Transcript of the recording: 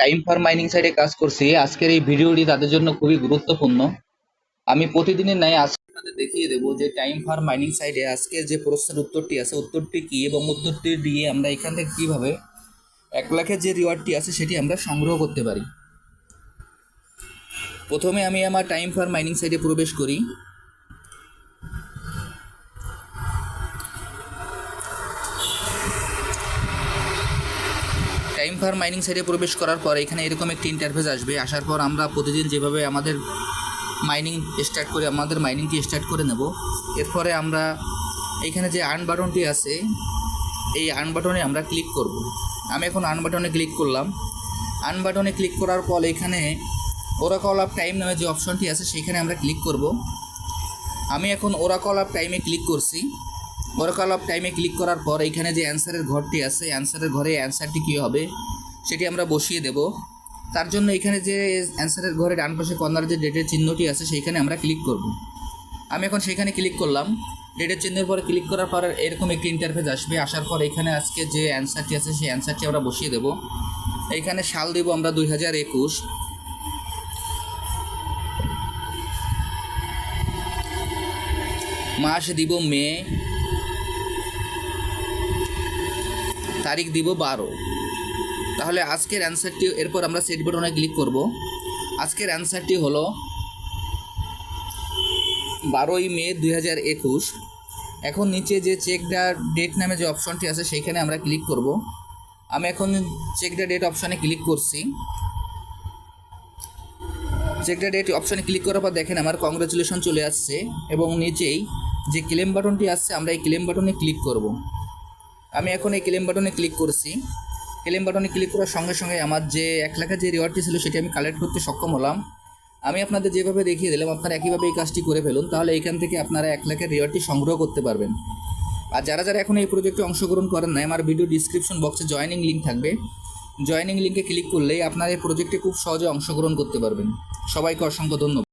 Time fur mining সাইটে কাজ করছি। আজকের এই ভিডিওটি তাদের জন্য খুবই গুরুত্বপূর্ণ। আমি প্রতিদিনের ন্যায় আজকে আপনাদের দেখিয়ে দেবো যে টাইম ফার মাইনিং সাইটে আজকের যে প্রশ্নের উত্তরটি আছে, উত্তরটি কী এবং উত্তরটি দিয়ে আমরা এখান থেকে কীভাবে এক লাখের যে রিওয়ার্ডটি আছে সেটি আমরা সংগ্রহ করতে পারি। প্রথমে আমি আমার টাইম ফার মাইনিং সাইটে প্রবেশ করি। টাইম ফার মাইনিং সাইটে প্রবেশ করার পর এখানে এরকম একটি ইন্টারফেস আসবে। আসার পর আমরা প্রতিদিন যেভাবে আমাদের মাইনিং স্টার্ট করে, আমাদের মাইনিংটি স্টার্ট করে নেব। এরপরে আমরা এখানে যে আর্ন বাটনটি আছে, এই আর্ন বাটনে আমরা ক্লিক করব। আমি এখন আর্ন বাটনে ক্লিক করলাম। আর্ন বাটনে ক্লিক করার পর এখানে ওরাকল অফ টাইম নামে যে অপশনটি আছে, সেখানে আমরা ক্লিক করব। আমি এখন ওরাকল অফ টাইমে ক্লিক করছি। ওরাকল অফ টাইমে ক্লিক করার পর এখানে যে অ্যান্সারের ঘরটি আছে, অ্যান্সারের ঘরে অ্যান্সারটি কী হবে, সেটি আমরা বসিয়ে দেব। তার জন্য এখানে যে অ্যান্সারের ঘরে ডান পাশে কর্নার যে ডেটের চিহ্নটি আছে, সেইখানে আমরা ক্লিক করব। আমি এখন সেখানে ক্লিক করলাম। ডেটের চিহ্নের পরে ক্লিক করার পর এরকম একটি ইন্টারফেস আসবে। আসার পর এখানে আজকে যে অ্যান্সারটি আছে, সেই অ্যান্সারটি আমরা বসিয়ে দেব। এইখানে সাল দেব আমরা দুই হাজার একুশ। মাস দিব মে। তারিখ দিব বারো। তাহলে আজকের অ্যান্সারটি, এরপর আমরা সেট বাটনে ক্লিক করব। আজকের অ্যান্সারটি হলো বারোই মে দুই হাজার একুশ। এখন নিচে যে চেক দ্য ডেট নামে যে অপশনটি আছে, সেইখানে আমরা ক্লিক করব। আমি এখন চেক দ্য ডেট অপশানে ক্লিক করছি। চেক দ্য ডেট অপশানে ক্লিক করার পর দেখেন আমার কংগ্রাচুলেশন চলে আসছে এবং নিচেই যে ক্লেম বাটনটি আসছে আমরা এই ক্লেম বাটনে ক্লিক করব। আমি এখন এই ক্লেম বাটনে ক্লিক করছি। ক্লেম বাটনে ক্লিক করার সঙ্গে সঙ্গে আমার যে এক লাখের যে রিওয়ার্ডটি ছিল সেটি আমি কালেক্ট করতে সক্ষম হলাম। আমি আপনাদের যেভাবে দেখিয়ে দিলাম, আপনারা একইভাবে এই কাজটি করে ফেলুন, তাহলে এখান থেকে আপনারা এক লাখের রিওয়ার্ডটি সংগ্রহ করতে পারবেন। আর যারা যারা এখন এই প্রজেক্টে অংশগ্রহণ করেন নাই, আমার ভিডিও ডিসক্রিপশন বক্সে জয়েনিং লিঙ্ক থাকবে। জয়েনিং লিঙ্কে ক্লিক করলেই আপনারা এই প্রজেক্টে খুব সহজে অংশগ্রহণ করতে পারবেন। সবাইকে অসংখ্য ধন্যবাদ।